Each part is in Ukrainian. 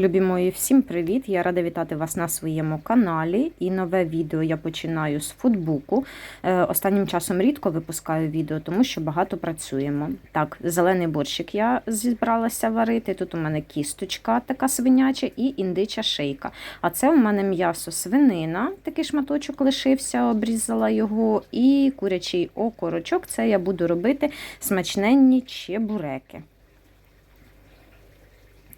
Любі мої, всім привіт! Я рада вітати вас на своєму каналі. І нове відео я починаю з футбуку. Е, Останнім часом рідко випускаю відео, тому що багато працюємо. Так, зелений борщик я зібралася варити. Тут у мене кісточка така свиняча і індича шийка. А це у мене м'ясо свинина, такий шматочок лишився, обрізала його, і курячий окорочок. Це я буду робити смачненні чебуреки.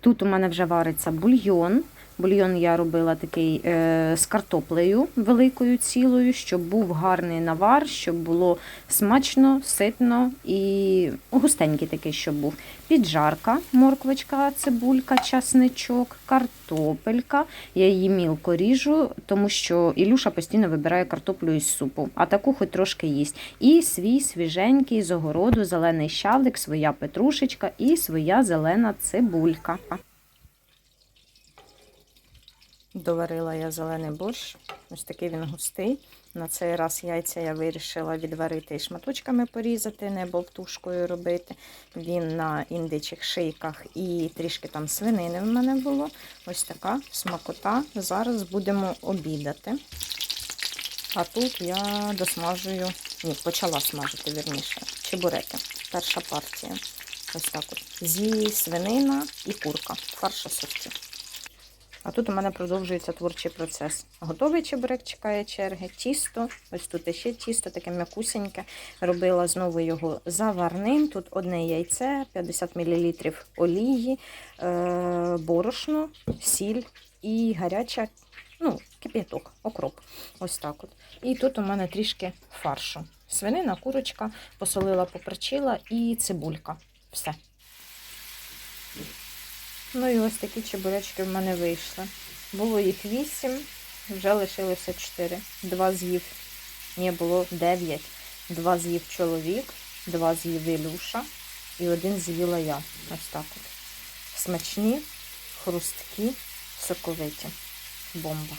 Тут у мене вже вариться бульйон. Бульйон я робила такий е, з картоплею великою цілою, щоб був гарний навар, щоб було смачно, ситно і густенький такий, щоб був. Піджарка, морквочка, цибулька, часничок, картопелька. Я її мілко ріжу, тому що Ілюша постійно вибирає картоплю із супу, а таку хоч трошки їсть. І свій свіженький з огороду зелений щавлик, своя петрушечка і своя зелена цибулька. Доварила я зелений борщ. Ось такий він густий. На цей раз яйця я вирішила відварити і шматочками порізати, не бовтушкою робити. Він на індичих шийках і трішки там свинини в мене було. Ось така смакота. Зараз будемо обідати. А тут я досмажую, ні, почала смажити, вірніше, чебуреки. Перша партія. Ось так от. Зі свинина і курка. Фарша сорті. А тут у мене продовжується творчий процес. Готовий чебурек чекає черги, тісто. Ось тут ще тісто, таке м'якусеньке. Робила знову його заварним. Тут одне яйце, 50 мл олії, е, борошно, сіль і гаряча, ну, кип'яток, окроп. Ось так от. І тут у мене трішки фаршу. Свинина, курочка, посолила, поперчила і цибулька. Все. Ну і ось такі чебуречки в мене вийшли. Було їх вісім, вже лишилося 4. Два з'їв, ні, було 9. Два з'їв чоловік, два з'їв Ілюша і один з'їла я. Ось так от. Смачні, хрусткі, соковиті. Бомба.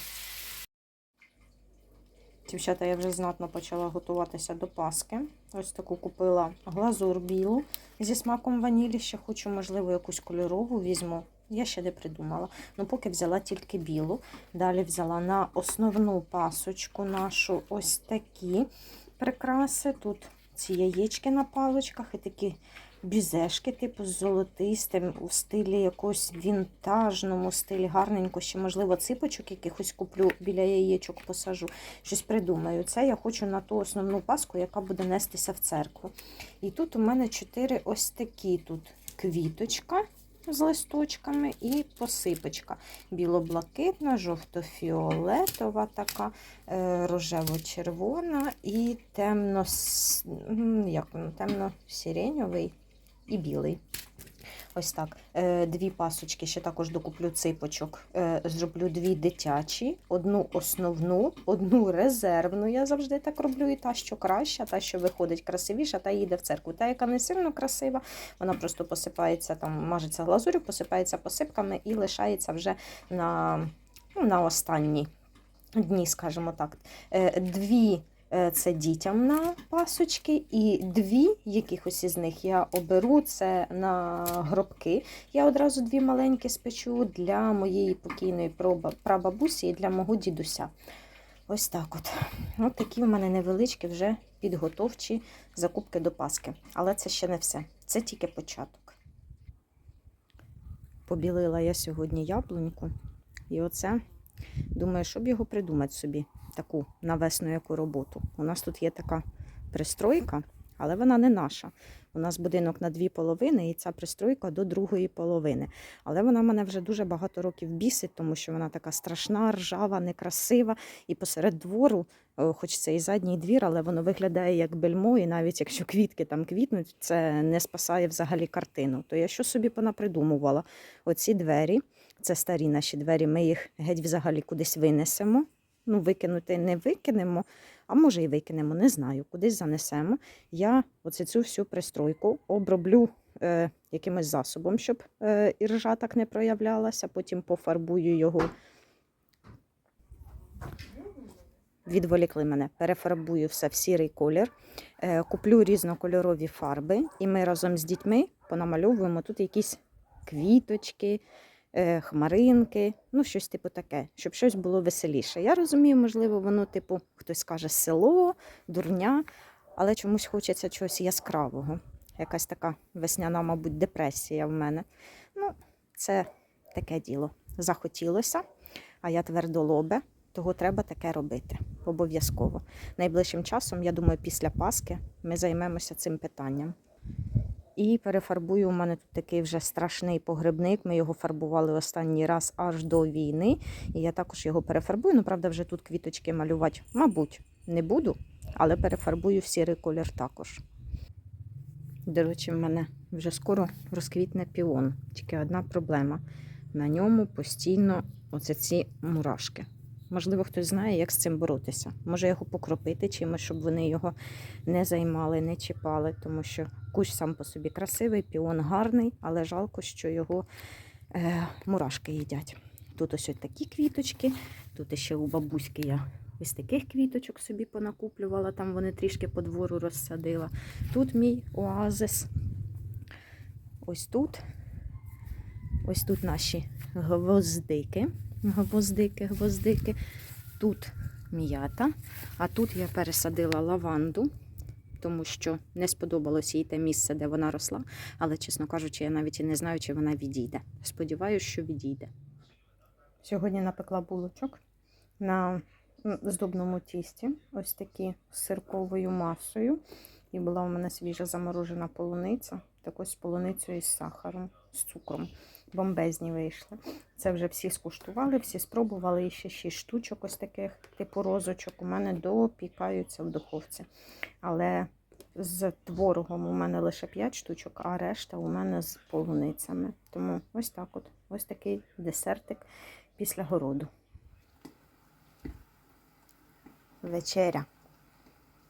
Дівчата, я вже знатно почала готуватися до Паски. Ось таку купила глазур білу зі смаком ванілі. Ще хочу, можливо, якусь кольорову візьму. Я ще не придумала. Ну, поки взяла тільки білу. Далі взяла на основну пасочку нашу ось такі прикраси. Тут ці яєчки на паличках і такі бізешки, типу з золотистим, у стилі якогось вінтажному стилі, гарненько, ще, можливо, ципочок якихось куплю біля яєчок посажу. Щось придумаю. Це я хочу на ту основну паску, яка буде нестися в церкву. І тут у мене чотири ось такі тут квіточка. З листочками і посипочка. Біло-блакитна, жовто-фіолетова, така, е, рожево-червона і темно, як воно, темно-сиреньовий і білий. Ось так. Е, Дві пасочки, ще також докуплю ципочок. Е, Зроблю дві дитячі, одну основну, одну резервну. Я завжди так роблю. І та, що краща, та, що виходить красивіша, та їде в церкву. Та, яка не сильно красива, вона просто посипається, там, мажеться глазурю, посипається посипками і лишається вже на, ну, на останні дні, скажімо так. Е, Дві це дітям на пасочки, і дві якихось із них я оберу це на гробки. Я одразу дві маленькі спечу для моєї покійної прабабусі і для мого дідуся. Ось так от. От такі в мене невеличкі вже підготовчі закупки до Паски. Але це ще не все. Це тільки початок. Побілила я сьогодні яблуньку. І оце, думаю, щоб його придумати собі таку навесну яку роботу. У нас тут є така пристройка, але вона не наша. У нас будинок на дві половини, і ця пристройка до другої половини. Але вона мене вже дуже багато років бісить, тому що вона така страшна, ржава, некрасива. І посеред двору, хоч це і задній двір, але воно виглядає як бельмо, і навіть якщо квітки там квітнуть, це не спасає взагалі картину. То я що собі понапридумувала? Оці двері, це старі наші двері, ми їх геть взагалі кудись винесемо. Ну, викинути не викинемо, а може і викинемо, не знаю, кудись занесемо. Я оце цю всю пристройку оброблю е, якимось засобом, щоб е, іржа так не проявлялася, потім пофарбую його. Відволікли мене, перефарбую все в сірий колір, е, куплю різнокольорові фарби, і ми разом з дітьми понамальовуємо тут якісь квіточки, хмаринки, ну щось типу таке, щоб щось було веселіше. Я розумію, можливо, воно, типу, хтось скаже село, дурня, але чомусь хочеться чогось яскравого. Якась така весняна, мабуть, депресія в мене. Ну, це таке діло. Захотілося, а я твердолобе, того треба таке робити. Обов'язково. Найближчим часом, я думаю, після Паски ми займемося цим питанням. І перефарбую у мене тут такий вже страшний погребник. Ми його фарбували останній раз аж до війни. І я також його перефарбую. Ну, правда, вже тут квіточки малювати, мабуть, не буду, але перефарбую в сірий колір також. До речі, в мене вже скоро розквітне піон. Тільки одна проблема. На ньому постійно оце ці мурашки. Можливо, хтось знає, як з цим боротися. Може його покропити чимось, щоб вони його не займали, не чіпали, тому що кущ сам по собі красивий, піон гарний, але жалко, що його е, мурашки їдять. Тут ось ось такі квіточки, тут ще у бабуськи я ось таких квіточок собі понакуплювала, там вони трішки по двору розсадила. Тут мій оазис. Ось тут. Ось тут наші гвоздики. Гвоздики, гвоздики. Тут м'ята. А тут я пересадила лаванду, тому що не сподобалося їй те місце, де вона росла. Але, чесно кажучи, я навіть і не знаю, чи вона відійде. Сподіваюся, що відійде. Сьогодні напекла булочок на здобному тісті, ось такі з сирковою масою. І була у мене свіжа заморожена полуниця, також з полуницею і з сахаром, з цукром. Бомбезні вийшли. Це вже всі скуштували, всі спробували. І ще 6 штучок ось таких, типу розочок, у мене допікаються в духовці. Але з творогом у мене лише 5 штучок, а решта у мене з полуницями. Тому ось так от. Ось такий десертик після городу. Вечеря.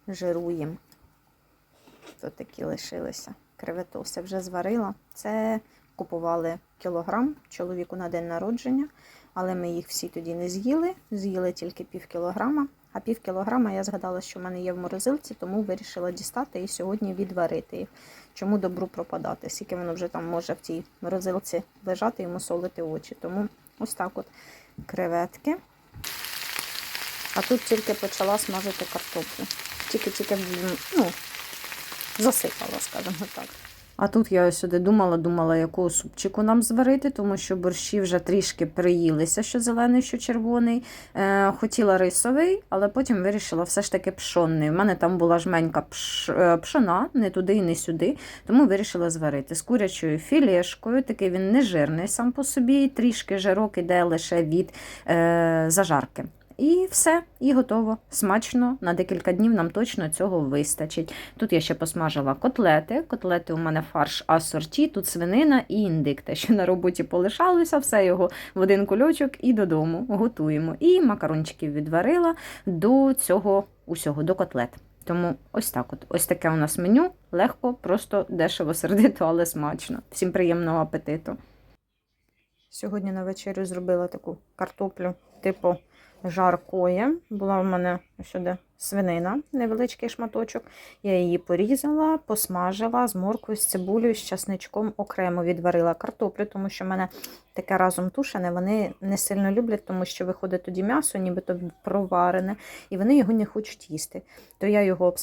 Жируємо. Тут такі лишилися. Креветоси вже зварила. Це купували кілограм чоловіку на день народження, але ми їх всі тоді не з'їли. З'їли тільки пів кілограма. А пів кілограма я згадала, що в мене є в морозилці, тому вирішила дістати і сьогодні відварити їх. Чому добру пропадати? Скільки воно вже там може в тій морозилці лежати і мусолити очі. Тому ось так от креветки. А тут тільки почала смажити картоплю. Тільки-тільки ну, засипала, скажімо так. А тут я сюди думала, думала, якого супчику нам зварити, тому що борщі вже трішки приїлися, що зелений, що червоний. Е, хотіла рисовий, але потім вирішила все ж таки пшонний. У мене там була жменька пш, е, пшона, не туди і не сюди, тому вирішила зварити з курячою філешкою. Такий він не жирний сам по собі, трішки жирок іде лише від е, зажарки. І все, і готово. Смачно. На декілька днів нам точно цього вистачить. Тут я ще посмажила котлети. Котлети у мене фарш асорті, тут свинина і індик. Те, що на роботі полишалося, все його в один кульочок і додому готуємо. І макарончиків відварила до цього усього, до котлет. Тому ось так от. Ось таке у нас меню. Легко, просто дешево, сердито, але смачно. Всім приємного апетиту. Сьогодні на вечерю зробила таку картоплю, типу жаркоє. Була в мене сюди свинина, невеличкий шматочок. Я її порізала, посмажила з морквою, з цибулею, з часничком окремо відварила картоплю, тому що в мене таке разом тушене, вони не сильно люблять, тому що виходить тоді м'ясо, нібито проварене, і вони його не хочуть їсти. То я його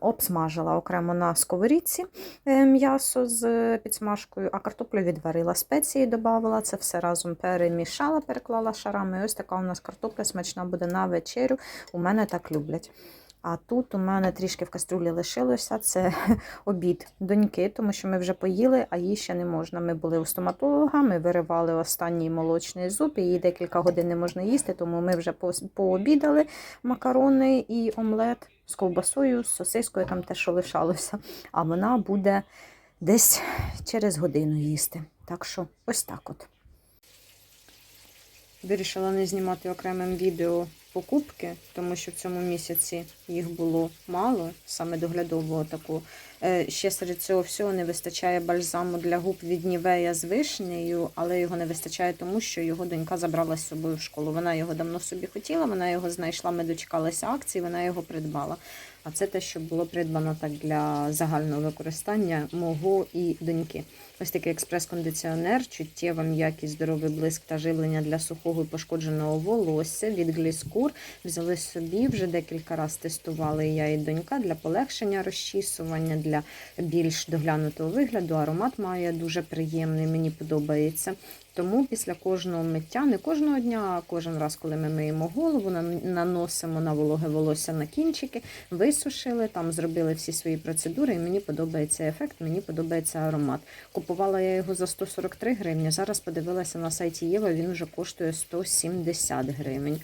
обсмажила окремо на сковорідці е, м'ясо з підсмажкою, а картоплю відварила. Спеції додавала, це все разом перемішала, переклала шарами. І ось така у нас картопля смачна буде на вечерю. У мене так люблять. А тут у мене трішки в каструлі лишилося. Це обід доньки, тому що ми вже поїли, а їй ще не можна. Ми були у стоматолога, ми виривали останній молочний зуб, їй декілька годин не можна їсти, тому ми вже пообідали макарони і омлет з ковбасою, з сосискою, там те, що лишалося. А вона буде десь через годину їсти. Так що ось так от. Вирішила не знімати окремим відео покупки, тому що в цьому місяці їх було мало, саме доглядового такого. Е, Ще серед цього всього не вистачає бальзаму для губ від Нівея з вишнею, але його не вистачає тому, що його донька забрала з собою в школу. Вона його давно собі хотіла, вона його знайшла, ми дочекалися акції, вона його придбала. А це те, що було придбано так для загального використання мого і доньки. Ось такий експрес-кондиціонер, чуттєва м'якість, здоровий блиск та живлення для сухого і пошкодженого волосся від Гліскур. Взяли собі, вже декілька разів тестували я і донька для полегшення розчісування, для більш доглянутого вигляду. Аромат має дуже приємний, мені подобається. Тому після кожного миття, не кожного дня, а кожен раз, коли ми миємо голову, наносимо на вологе волосся на кінчики, висушили, там зробили всі свої процедури, і мені подобається ефект, мені подобається аромат. Купувала я його за 143 гривні. Зараз подивилася на сайті Єва, він вже коштує 170 гривень.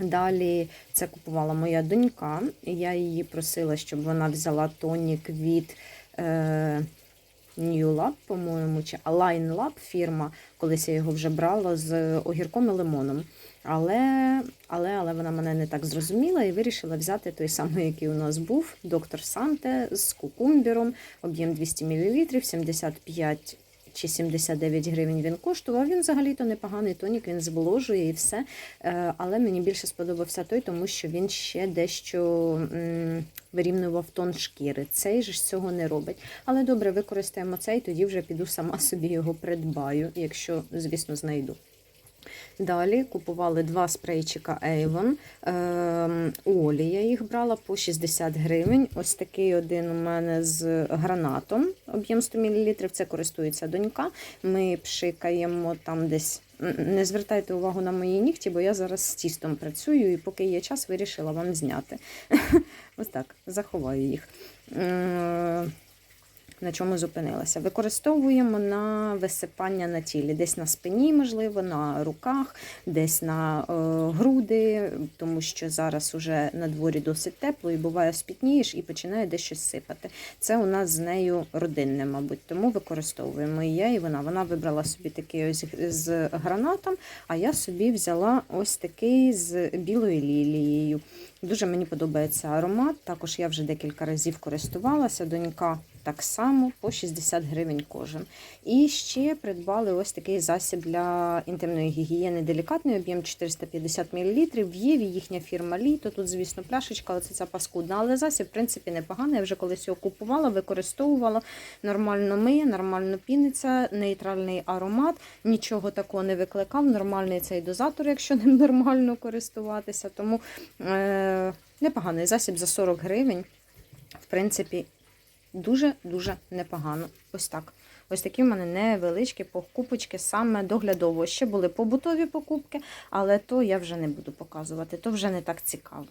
Далі це купувала моя донька. Я її просила, щоб вона взяла тонік від е, New Lab, по-моєму, чи Align Lab фірма. Колись я його вже брала з огірком і лимоном. Але, але, але вона мене не так зрозуміла і вирішила взяти той самий, який у нас був, доктор Санте з кукумбіром, об'єм 200 мл, 75 чи 79 гривень він коштував. Він взагалі-то непоганий тонік, він зволожує і все. Е, Але мені більше сподобався той, тому що він ще дещо вирівнював тон шкіри. Цей ж цього не робить. Але добре, використаємо цей, тоді вже піду сама собі його придбаю, якщо, звісно, знайду. Далі купували два спрейчика Avon. Ем, Олі я їх брала по 60 гривень. Ось такий один у мене з гранатом, об'єм 100 мл. Це користується донька. Ми пшикаємо там десь. Не звертайте увагу на мої нігті, бо я зараз з тістом працюю і поки є час, вирішила вам зняти. Ось так, заховаю їх. На чому зупинилася. Використовуємо на висипання на тілі, десь на спині, можливо, на руках, десь на е, груди, тому що зараз уже на дворі досить тепло і буває спітнієш і починає десь щось сипати. Це у нас з нею родинне, мабуть, тому використовуємо і я, і вона. Вона вибрала собі такий ось з гранатом, а я собі взяла ось такий з білою лілією. Дуже мені подобається аромат. Також я вже декілька разів користувалася. Донька так само по 60 гривень кожен. І ще придбали ось такий засіб для інтимної гігієни. Делікатний об'єм 450 мл. В Єві їхня фірма Літо. Тут, звісно, пляшечка, але це ця паскудна. Але засіб, в принципі, непоганий. Я вже колись його купувала, використовувала. Нормально миє, нормально піниться, нейтральний аромат. Нічого такого не викликав. Нормальний цей дозатор, якщо ним нормально користуватися. Тому е- непоганий засіб за 40 гривень. В принципі, дуже-дуже непогано. Ось так. Ось такі в мене невеличкі покупочки саме доглядово. Ще були побутові покупки, але то я вже не буду показувати, то вже не так цікаво.